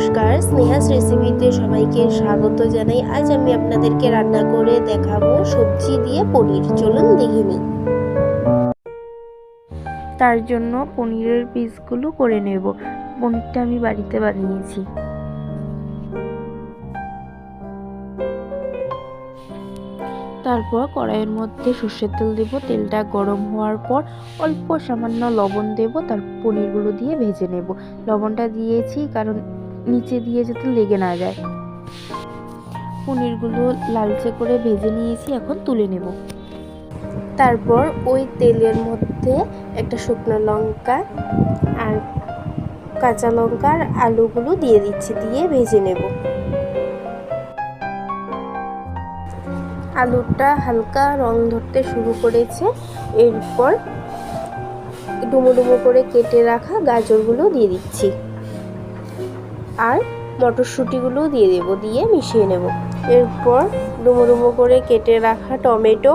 স্নেহাস রেসিপিতে সবাইকে স্বাগত জানাই। আজ আমি আপনাদেরকে রান্না করে দেখাবো সবজি দিয়ে পনির। চলুন দেখে নিই। তার জন্য পনিরের পিসগুলো করে নেব। পনিরটা আমি বাড়িতে বানিয়েছি। তারপর কড়াইয়ের মধ্যে সর্ষের তেল দেব। তেলটা গরম হওয়ার পর অল্প সামান্য লবণ দেব। তার পনিরগুলো দিয়ে ভেজে নেব। লবণটা দিয়েছি কারণ নিচে দিয়ে যাতে লেগে না যায়। পনিরগুলো লালচে করে ভেজে নিয়েছি, এখন তুলে নেব। তারপর ওই তেলের মধ্যে একটা শুকনো লঙ্কা আর কাঁচা লঙ্কার আলুগুলো দিয়ে দিচ্ছি, দিয়ে ভেজে নেব। আলুটা হালকা রং ধরতে শুরু করেছে, এরপর ডুমো ডুমো করে কেটে রাখা গাজরগুলো দিয়ে দিচ্ছি। আর মটরশুঁটিগুলো দিয়ে দেব, দিয়ে মিশিয়ে নেব। এরপর ডুমো ডুমো করে কেটে রাখা টমেটো।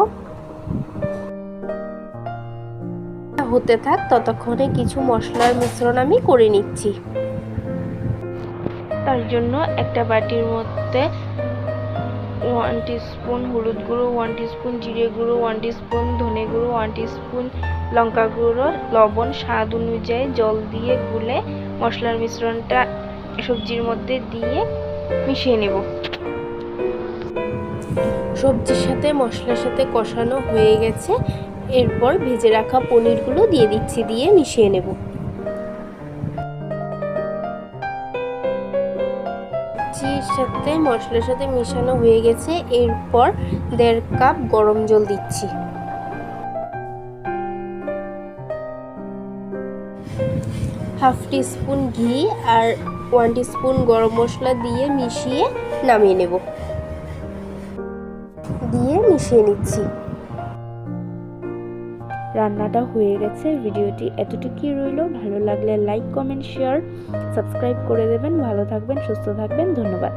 হতে থাক, ততক্ষণে কিছু মশলার মিশ্রণ আমি করে নিচ্ছি। তার জন্য একটা বাটির মধ্যে ওয়ান স্পুন হলুদ গুঁড়ো ওয়ান স্পুন জিরে গুঁড়ো ওয়ান স্পুন ধনে গুঁড়ো ওয়ান স্পুন লঙ্কা গুঁড়ো, লবণ, স্বাদ অনুযায়ী জল দিয়ে গুলে মশলার মিশ্রণটা সবজির মধ্যে দিয়ে মিশিয়ে নেব। সবজির সাথে মশলার সাথে কষানো হয়ে গেছে। এরপর ভেজে রাখা পনিরগুলো দিয়ে দিচ্ছি, দিয়ে মিশিয়ে নেব। সবজির সাথে মশলার সাথে মিশানো হয়ে গেছে। এরপর দেড় কাপ গরম জল দিচ্ছি। হাফ স্পুন ঘি আর ওয়ান স্পুন গরম মশলা দিয়ে মিশিয়ে নামিয়ে নেব। দিয়ে মিশিয়ে নিচ্ছি। রান্নাটা হয়ে গেছে। ভিডিওটি এতটুকুই রইল। ভালো লাগলে লাইক, কমেন্ট, শেয়ার, সাবস্ক্রাইব করে দেবেন। ভালো থাকবেন, সুস্থ থাকবেন। ধন্যবাদ।